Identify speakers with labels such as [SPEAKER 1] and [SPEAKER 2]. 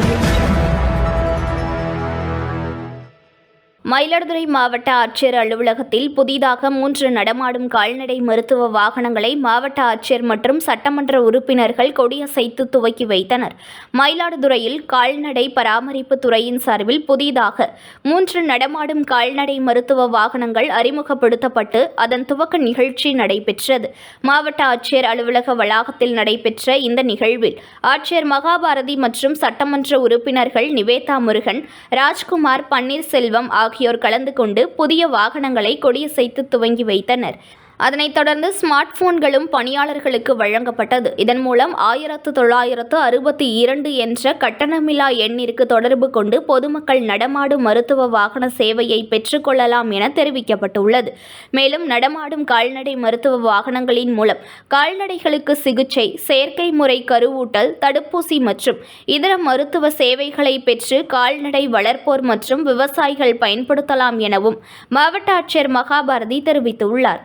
[SPEAKER 1] audio. Mayiladuthurai மாவட்ட ஆட்சியர் அலுவலகத்தில் புதிதாக மூன்று நடமாடும் கால்நடை மருத்துவ வாகனங்களை மாவட்ட ஆட்சியர் மற்றும் சட்டமன்ற உறுப்பினர்கள் கொடியசைத்து துவக்கி வைத்தனர். மயிலாடுதுறையில் கால்நடை பராமரிப்பு துறையின் சார்பில் புதிதாக மூன்று நடமாடும் கால்நடை மருத்துவ வாகனங்கள் அறிமுகப்படுத்தப்பட்டு அதன் துவக்க நிகழ்ச்சி நடைபெற்றது. மாவட்ட ஆட்சியர் அலுவலக வளாகத்தில் நடைபெற்ற இந்த நிகழ்வில் ஆட்சியர் மகாபாரதி மற்றும் சட்டமன்ற உறுப்பினர்கள் நிவேதா முருகன் ராஜ்குமார் பன்னீர்செல்வம் ஆகியோர் ஆகியோர் கலந்து கொண்டு புதிய வாகனங்களை கொடியசைத்து துவங்கி வைத்தனர். அதனைத் தொடர்ந்து ஸ்மார்ட் போன்களும் பணியாளர்களுக்கு வழங்கப்பட்டது. இதன் மூலம் ஆயிரத்து தொள்ளாயிரத்து அறுபத்தி இரண்டு என்ற கட்டணமில்லா எண்ணிற்கு தொடர்பு கொண்டு பொதுமக்கள் நடமாடும் மருத்துவ வாகன சேவையை பெற்றுக்கொள்ளலாம் என தெரிவிக்கப்பட்டுள்ளது. மேலும் நடமாடும் கால்நடை மருத்துவ வாகனங்களின் மூலம் கால்நடைகளுக்கு சிகிச்சை செயற்கை முறை கருவூட்டல் தடுப்பூசி மற்றும் இதர மருத்துவ சேவைகளை பெற்று கால்நடை வளர்ப்போர் மற்றும் விவசாயிகள் பயன்படுத்தலாம் எனவும் மாவட்ட ஆட்சியர் மகாபாரதி தெரிவித்துள்ளார்.